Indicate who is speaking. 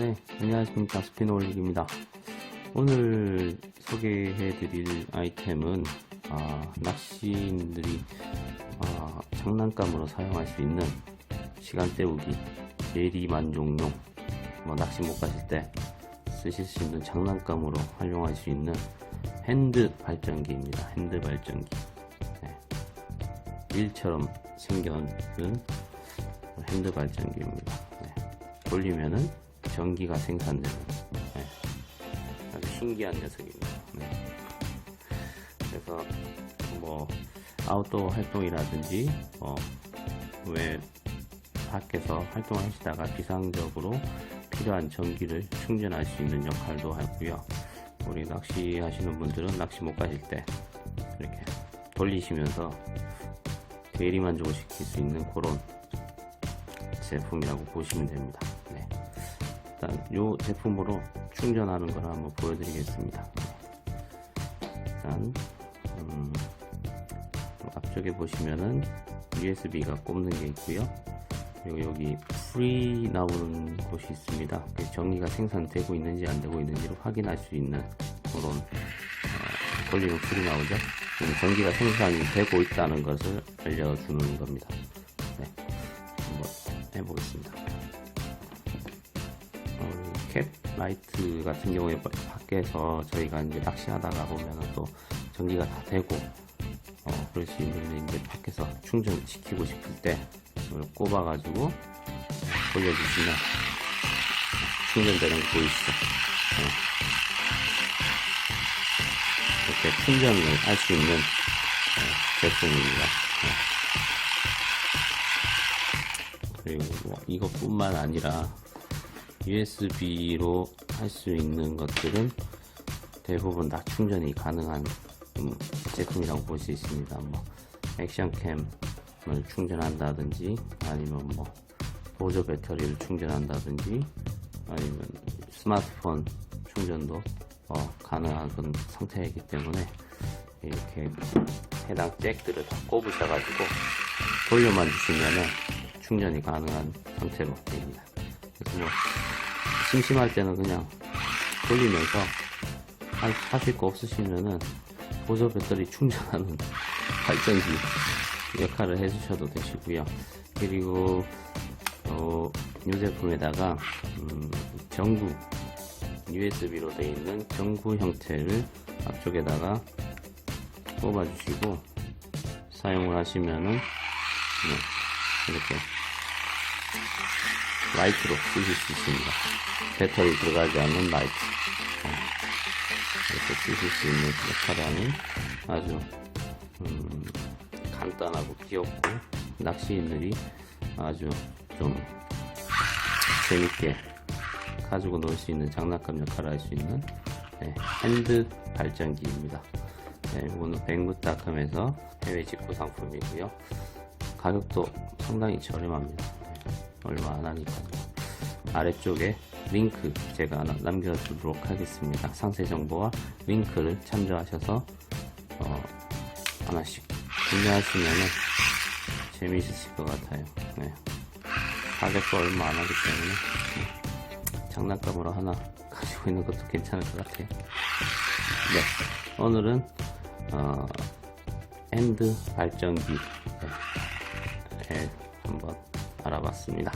Speaker 1: 네, 안녕하십니까. 스피노올릭입니다. 오늘 소개해드릴 아이템은, 아, 낚시인들이, 아, 장난감으로 사용할 수 있는 시간 때우기, 대리만족용, 뭐, 낚시 못 가실 때 쓰실 수 있는 장난감으로 활용할 수 있는 핸드 발전기입니다. 핸드 발전기. 네. 일처럼 생겨는 핸드 발전기입니다. 네. 돌리면은 전기가 생산되는 네. 아주 신기한 녀석입니다. 네. 그래서 뭐 아웃도어 활동이라든지 어, 왜 밖에서 활동을 하시다가 비상적으로 필요한 전기를 충전할 수 있는 역할도 하고요. 우리 낚시 하시는 분들은 낚시 못 가실 때 이렇게 돌리시면서 대리만족을 시킬 수 있는 그런 제품이라고 보시면 됩니다. 네. 일단 이 제품으로 충전하는 걸 한번 보여드리겠습니다. 일단 음, 앞쪽에 보시면은 USB가 꼽는 게 있고요. 그리고 여기 프리 나오는 곳이 있습니다. 전기가 생산되고 있는지 안 되고 있는지를 확인할 수 있는 그런 어, 돌리면 프리 나오죠. 전기가 생산이 되고 있다는 것을 알려주는 겁니다. 라이트 같은 경우에 밖에서 저희가 이제 낚시하다가 보면은 또 전기가 다 되고 어, 그럴 수 있는데 이제 밖에서 충전시키고 싶을 때 이걸 꼽아가지고 돌려주시면 충전되는 거 보이시죠? 네. 이렇게 충전을 할 수 있는 네, 제품입니다. 네. 그리고 뭐 이것뿐만 아니라 USB로 할 수 있는 것들은 대부분 다 충전이 가능한 음, 제품이라고 볼 수 있습니다. 뭐 액션캠을 충전한다든지 아니면 뭐 보조 배터리를 충전한다든지 아니면 스마트폰 충전도 어, 가능한 상태이기 때문에 이렇게 해당 잭들을 다 꼽으셔가지고 돌려만 주시면은 충전이 가능한 상태로 됩니다. 그래서 뭐 심심할 때는 그냥 돌리면서 하- 하실 거 없으시면은 보조 배터리 충전하는 발전기 역할을 해주셔도 되시고요. 그리고 어, 이 제품에다가 음, 전구 USB로 되어 있는 전구 형태를 앞쪽에다가 꼽아주시고 사용을 하시면은 네, 이렇게 라이트로 쓰실 수 있습니다. 배터리 들어가지 않는 라이트. 어, 이렇게 쓰실 수 있는 역할을 하는 아주 음, 간단하고 귀엽고 낚시인들이 아주 좀 재밌게 가지고 놀 수 있는 장난감 역할을 할 수 있는 네, 핸드 발전기입니다. 네, 이거는 백무닷컴에서 해외 직구 상품이고요. 가격도 상당히 저렴합니다. 네, 얼마 안 하니까요. 아래쪽에 링크 제가 하나 남겨두도록 하겠습니다. 상세 정보와 링크를 참조하셔서 어, 하나씩 구매하시면은 재미있으실 것 같아요. 네. 가격도 얼마 안 하기 때문에 네. 장난감으로 하나 가지고 있는 것도 괜찮을 것 같아요. 네, 오늘은 어, 핸드 발전기 네, 한번 알아봤습니다.